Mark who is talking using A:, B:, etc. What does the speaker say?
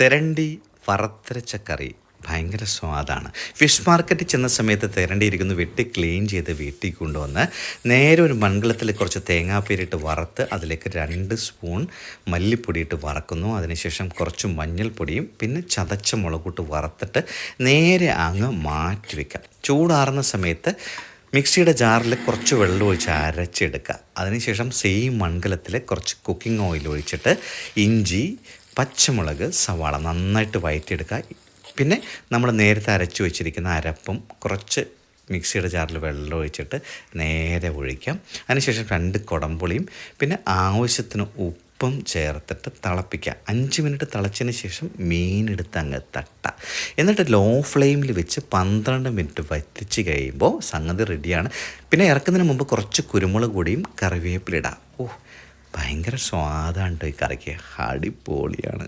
A: തെരണ്ടി വറത്തരച്ച കറി. ഭയങ്കര സ്വാദാണ് ഫിഷ് മാർക്കറ്റിൽ ചെന്ന സമയത്ത് തെരണ്ടി ഇരിക്കുന്നു വെട്ടി ക്ലീൻ ചെയ്ത് വീട്ടിൽ കൊണ്ടുവന്ന് നേരെ ഒരു മൺകുളത്തിൽ കുറച്ച് തേങ്ങാപ്പീരിട്ട് വറുത്ത് അതിലേക്ക് രണ്ട് സ്പൂൺ മല്ലിപ്പൊടി ഇട്ട് വറക്കുന്നു. അതിനുശേഷം കുറച്ച് മഞ്ഞൾപ്പൊടിയും പിന്നെ ചതച്ച മുളകൂട്ട് വറുത്തിട്ട് നേരെ അങ്ങ് മാറ്റി വയ്ക്കാം ചൂടാറുന്ന സമയത്ത് മിക്സിയുടെ ജാറിൽ കുറച്ച് വെള്ളം ഒഴിച്ച് അരച്ചെടുക്കുക. അതിനുശേഷം സെയിം മൺകലത്തിൽ കുറച്ച് കുക്കിംഗ് ഓയിൽ ഒഴിച്ചിട്ട് ഇഞ്ചി പച്ചമുളക് സവാള നന്നായിട്ട് വയറ്റിയെടുക്കുക. പിന്നെ നമ്മൾ നേരത്തെ അരച്ചു വെച്ചിരിക്കുന്ന അരപ്പും കുറച്ച് മിക്സിയുടെ ജാറിൽ വെള്ളം ഒഴിച്ചിട്ട് നേരെ ഒഴിക്കാം. അതിനുശേഷം രണ്ട് കുടംപുളിയും പിന്നെ ആവശ്യത്തിന് ഉപ്പും ചേർത്തിട്ട് തിളപ്പിക്കുക. അഞ്ച് മിനിറ്റ് തിളച്ചതിന് ശേഷം മീനെടുത്ത് അങ്ങ് തട്ട. എന്നിട്ട് ലോ ഫ്ലെയിമിൽ വെച്ച് പന്ത്രണ്ട് മിനിറ്റ് വറ്റിച്ച് കഴിയുമ്പോൾ സംഗതി റെഡിയാണ് പിന്നെ ഇറക്കുന്നതിന് മുമ്പ് കുറച്ച് കുരുമുളക് പൊടിയും കറിവേപ്പിലിടാം ഓ ഭയങ്കര സ്വാദാണ് കേട്ടോ ഈ കറിക്ക്. അടിപൊളിയാണ്.